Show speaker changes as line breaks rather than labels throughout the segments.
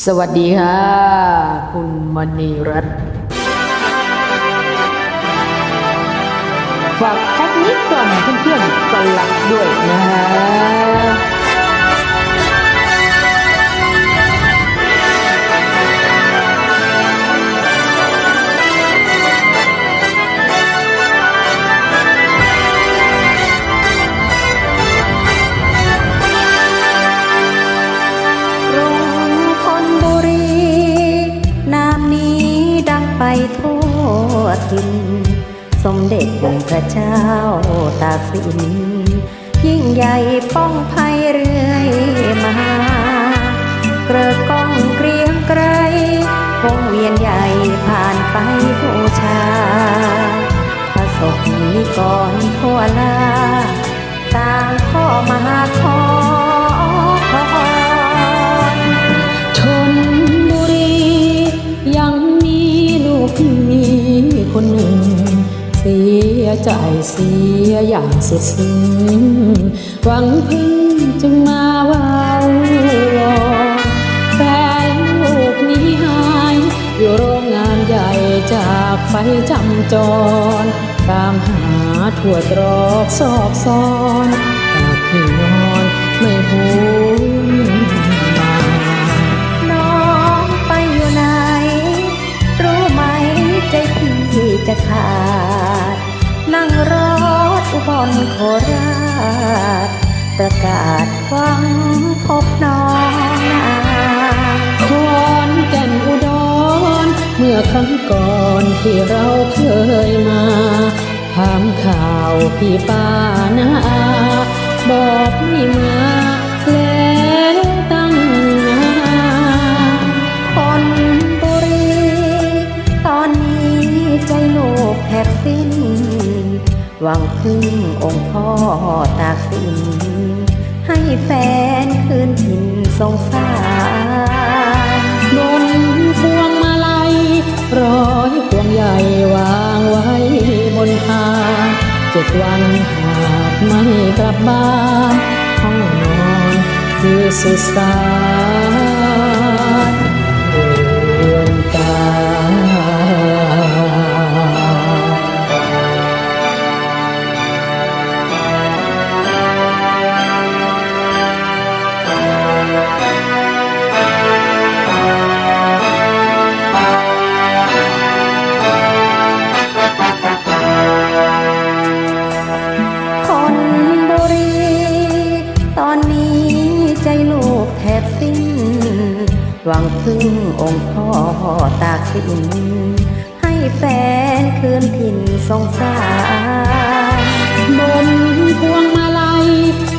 สวัสดีค่ะ คุณมณีรัตน์ฝากแท็กนิดก่อนเพื่อนๆกันหลักด้วยนะฮะ
ทั่วทิน สมเด็จพระเจ้าตากสิน ยิ่งใหญ่ป้องภัยเรื่อยมา เกระก้องเกรียงไกรวงเวียนใหญ่ผ่านไปบู
สียใจเสียอย่างสุดซึ้งหวังพึ่งจึงมาว่าววอแฟนลูกหนี้หายอยู่โรงงานใหญ่จากไปจำจร ตามหาทั่วตรอกซอกซอนจากที่นอนไม่หูมา
น้องไปอยู่ไหนรู้ไหมใจพี่จะขาด บนโคราชประกาศฟังพบน้องนา
คอนแก่นอุดร เมื่อครั้งก่อนที่เราเคยมาถามข่าวพี่ป้านาอาบอกไม่มา
หวังพึ่งองค์พ่อตากสิน ให้แฟนคืนถิ่นสงสาร
บนพวงมาลัยร้อยพวงใหญ่วางไว้บนทางเจ็ดวันหากไม่กลับบ้านห้องนอนคือสุสาน
บสิ้น หวังพึ่งองค์พ่อตากสิน ให้แฟนคืนถิ่นสงสาร
บนพวงมาลัย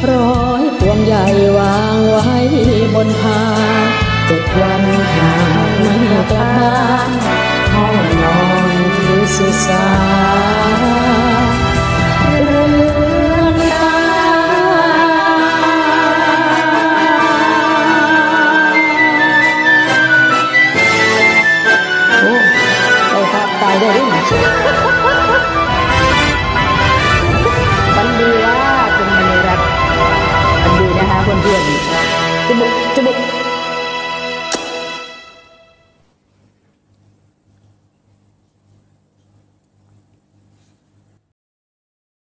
ร้อยพวงใหญ่วางไว้บนพาเจ็ดวันหากไม่กลับบ้านห้องนอนคือสุสาน ค